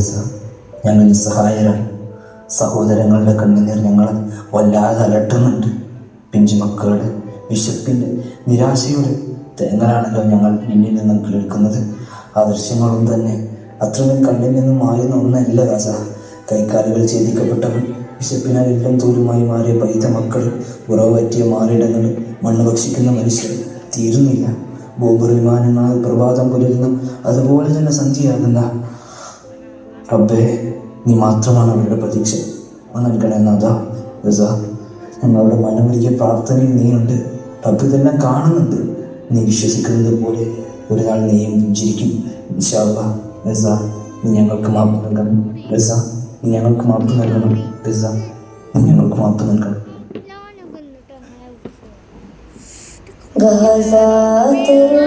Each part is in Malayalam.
രസ ഞങ്ങൾ നിസ്സഹായരാണ് സഹോദരങ്ങളുടെ കണ്ണുനീർ ഞങ്ങളെ വല്ലാതെ അലട്ടുന്നുണ്ട്. പിഞ്ചു മക്കളുടെ വിശപ്പിന്റെ നിരാശയുടെ തേങ്ങലാണല്ലോ ഞങ്ങൾ പിന്നിൽ നിന്നും കേൾക്കുന്നത്. ആ ദൃശ്യങ്ങളും തന്നെ അത്രമേൽ കണ്ണിൽ നിന്നും മായുന്ന ഒന്നല്ല രാജ. കൈക്കാലുകൾ ഛേദിക്കപ്പെട്ടവൻ വിശപ്പിനാൽ എല്ലാം തോലുമായി മാറിയ പൈത മക്കൾ ഉറവ് പറ്റിയ മാറിയിടങ്ങളിൽ മണ്ണ് ഭക്ഷിക്കുന്ന മനുഷ്യർ തീരുന്നില്ല. ബോംബർ വിമാനങ്ങളാൽ പ്രഭാതം പുലരുന്ന. അതുപോലെ തന്നെ സന്ധ്യയാകുന്ന റബ്ബേ നീ മാത്രമാണ് അവരുടെ പ്രതീക്ഷ. നൽകണേ നാഥ റസ. ഞങ്ങളുടെ മനമൊരുക്കിയ പ്രാർത്ഥനയിൽ നീയുണ്ട്. റബ്ബ് ഇതെല്ലാം കാണുന്നുണ്ട്. നീ വിശ്വസിക്കുന്നത് പോലെ ഒരു നാൾ നീയും പുഞ്ചിരിക്കും ഇൻഷാല്ലാ റസ നീ ഞങ്ങൾക്ക് മാപ്പ് നൽകണം. റസ നീ ഞങ്ങൾക്ക് മാപ്പ് നൽകണം. റസ നീ ഞങ്ങൾക്ക് മാപ്പ് നൽകണം. ഗസാത്തിരുവിലെ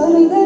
solo